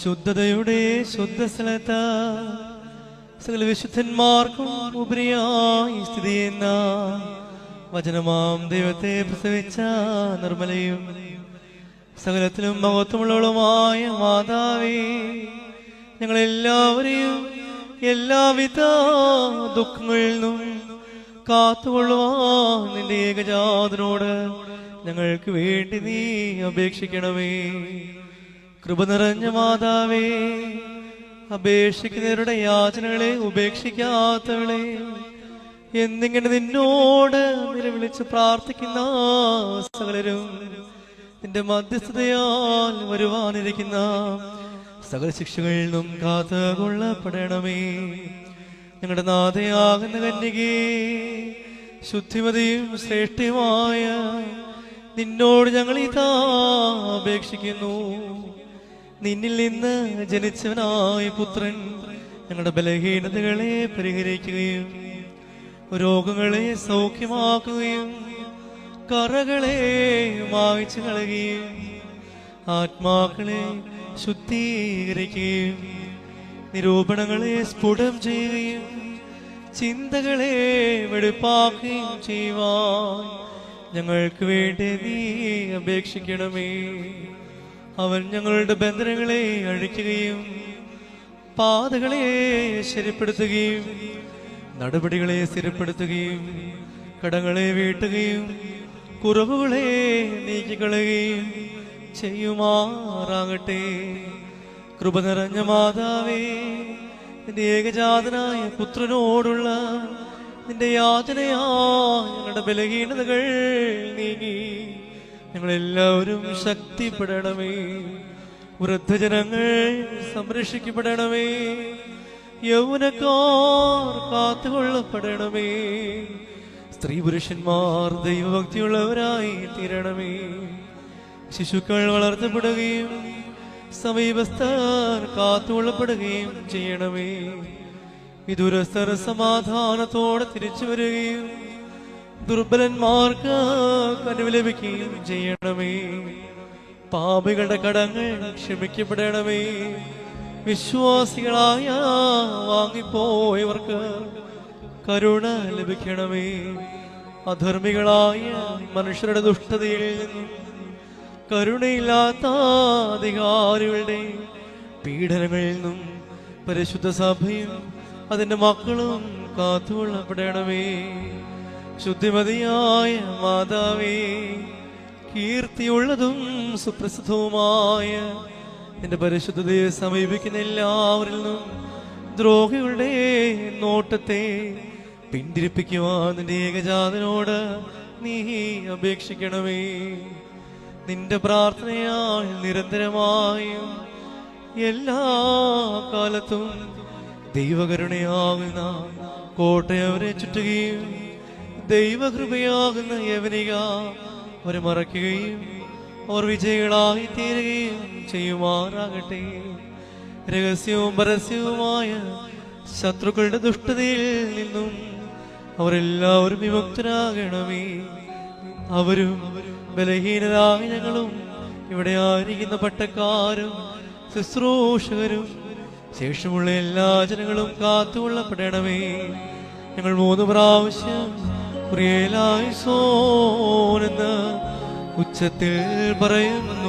ശുദ്ധതയുടെ ശുദ്ധ സ്ഥലത്ത് സകല വിശുദ്ധന്മാർക്കും ഉപരിയായി സ്ഥിതി ചെയ്യുന്ന വചനമാം ദൈവത്തെ പ്രസവിച്ച നിർമ്മലയും സകലത്തിലും മഹത്വമുള്ളവളുമായ മാതാവേ ഞങ്ങളെല്ലാവരെയും എല്ലാവിധ ദുഃഖങ്ങളിൽ നിന്നും കാത്തുകൊള്ളുവാൻ നിന്റെ ഏകജാതനോട് ഞങ്ങൾക്ക് വേണ്ടി നീ അപേക്ഷിക്കണമേ. കൃപ നിറഞ്ഞ മാതാവേ അപേക്ഷിക്കുന്നവരുടെ യാചനകളെ ഉപേക്ഷിക്കാത്തവളെ എന്നിങ്ങനെ നിന്നോട് നിലവിളിച്ച് പ്രാർത്ഥിക്കുന്ന സകലരും നിന്റെ മധ്യസ്ഥതയാൽ വരുവാനിരിക്കുന്ന സകല ശിക്ഷകളിൽ നിന്നും കാത്തുകൊള്ളപ്പെടണമേ. ഞങ്ങളുടെ നാഥയാകുന്ന കന്യകേ ശുദ്ധിമതിയും ശ്രേഷ്ഠയുമായ നിന്നോട് ഞങ്ങൾ ഇതാ അപേക്ഷിക്കുന്നു. നിന്നിൽ നിന്ന് ജനിച്ചവനായ പുത്രൻ ഞങ്ങളുടെ ബലഹീനതകളെ പരിഹരിക്കുകയും രോഗങ്ങളെ സൗഖ്യമാക്കുകയും കറകളെ മായ്ച്ചു കളയുകയും ആത്മാക്കളെ ശുദ്ധീകരിക്കുകയും നിരൂപണങ്ങളെ സ്ഫുടം ചെയ്യുകയും ചിന്തകളെ വെടുപ്പാക്കുകയും ചെയ്യുവാൻ ഞങ്ങൾക്ക് വേണ്ടി നീ അപേക്ഷിക്കണമേ. അവൻ ഞങ്ങളുടെ ബന്ധനങ്ങളെ അഴിക്കുകയും പാതകളെ ശരിപ്പെടുത്തുകയും നടപടികളെ സ്ഥിരപ്പെടുത്തുകയും കടങ്ങളെ വീട്ടുകയും കുറവുകളെ നീക്കിക്കളയുകയും ചെയ്യുമാറാകട്ടെ. കൃപ നിറഞ്ഞ മാതാവേ ഏകജാതനായ പുത്രനോടുള്ള നിന്റെ യാതനയാ ഞങ്ങളുടെ ബലഹീനതകൾ നീങ്ങി. ഞങ്ങളെല്ലാവരും ശക്തിപ്പെടണമേ. വൃദ്ധജനങ്ങൾ സംരക്ഷിക്കപ്പെടണമേ. യൗവനക്കാർ കാത്തുകൊള്ളപ്പെടണമേ. സ്ത്രീ പുരുഷന്മാർ ദൈവഭക്തിയുള്ളവരായി തീരണമേ. ശിശുക്കൾ വളർത്തപ്പെടുകയും സമീപസ്ഥർ കാത്തുകൊള്ളപ്പെടുകയും ചെയ്യണമേ. വിദുരസ്ഥർ സമാധാനത്തോടെ തിരിച്ചു വരികയും ദുർബലന്മാർക്ക് കനിവ് ലഭിക്കുകയും ചെയ്യണമേ. പാപികളുടെ കടങ്ങൾ ക്ഷമിക്കപ്പെടണമേ. വിശ്വാസികളായ വാങ്ങിപ്പോയവർക്ക് കരുണ ലഭിക്കണമേ. അധർമ്മികളായ മനുഷ്യരുടെ ദുഷ്ടതയിൽ കരുണയില്ലാത്ത അധികാരികളുടെ പീഡനങ്ങളിൽ നിന്നും പരിശുദ്ധ സഭയും അതിന്റെ മക്കളും കാത്തുകൊള്ളപ്പെടണമേ ശുദ്ധിമതിയായ മാതാവേ കീർത്തിയുള്ളതും സുപ്രസിദ്ധവുമായ നിന്റെ പരിശുദ്ധതയെ സമീപിക്കുന്ന എല്ലാവരിൽ നിന്നും ദ്രോഹികളുടെ നോട്ടത്തെ പിന്തിരിപ്പിക്കുവാൻ നിന്റെ ഏകജാതനോട് നീ അപേക്ഷിക്കണമേ. നിന്റെ പ്രാർത്ഥനയാൽ നിരന്തരമായും എല്ലാ കാലത്തും ദൈവകരുണയാകുന്ന കോട്ടയവരെ ചുറ്റുകയും ദൈവകൃപയാകുന്ന യവനിക അവരെ മറയ്ക്കുകയും അവർ വിജയികളായി തീരുകയും ചെയ്യുമാറാകട്ടെ. രഹസ്യവും പരസ്യവുമായ ശത്രുക്കളുടെ ദുഷ്ടതയിൽ നിന്നും അവരെല്ലാവരും വിമുക്തരാകണമേ. അവരും ബലഹീനരായ ഞങ്ങളും ഇവിടെ ആയിരിക്കുന്ന പട്ടക്കാരും ശുശ്രൂഷകരും ശേഷമുള്ള എല്ലാ ജനങ്ങളും കാത്തുകൊള്ളപ്പെടണമേ. ഞങ്ങൾ മൂന്ന് പ്രാവശ്യം പ്രിയലായി സോനെന്ന് ഉച്ചത്തിൽ പറയുന്നു.